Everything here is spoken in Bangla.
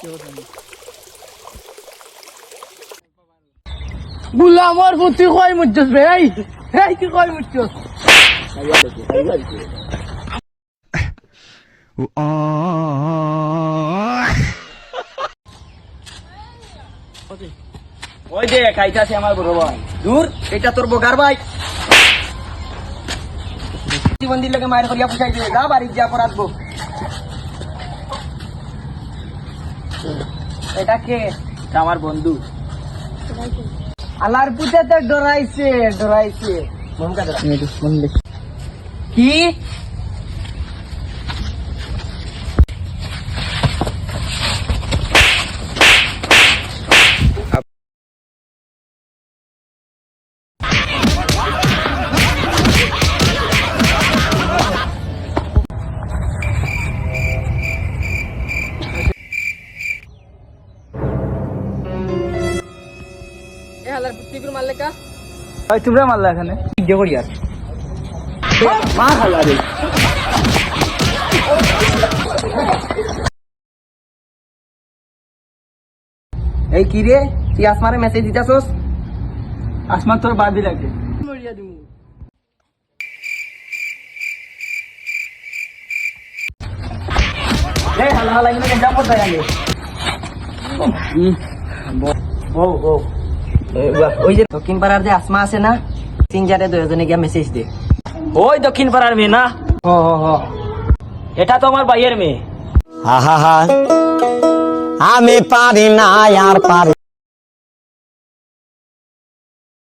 কেউ জানি গুলামর পুতি কই মুচ্ছস বে কি কই মুচ্ছস ওই দে খাইতাছে আমার বড় ভাই। দূর, এটা তোর বোকার ভাই। জীবন দিল লাগে মায়ের করিয়া পুষাই দে যা বাড়ি যা পর আসব এটা কে আমার বন্ধু। আল্লাহর পূজাতে তো ডরাইছে। ডরাইছে কি? এ হালার তোমরা মারলা এখানে? করি আর। এই কি রে? তুই আসমারে মেসেজ দিতাছস? আসমান তোর বাদি লাগে মরিয়া দিমু এই হালা হালা এখানে যা পড়তে আগে বউ বউ। ওই যে দক্ষিণ পাড়ার যে আসমা আছে না সিংজারে দুজনে গিয়ে মেসেজ দে ওই দক্ষিণ পাড়ার মেয়ে না? হ হ হ। এটা তো আমার ভাইয়ের মেয়ে। আহা। আমি পারি না আর পারি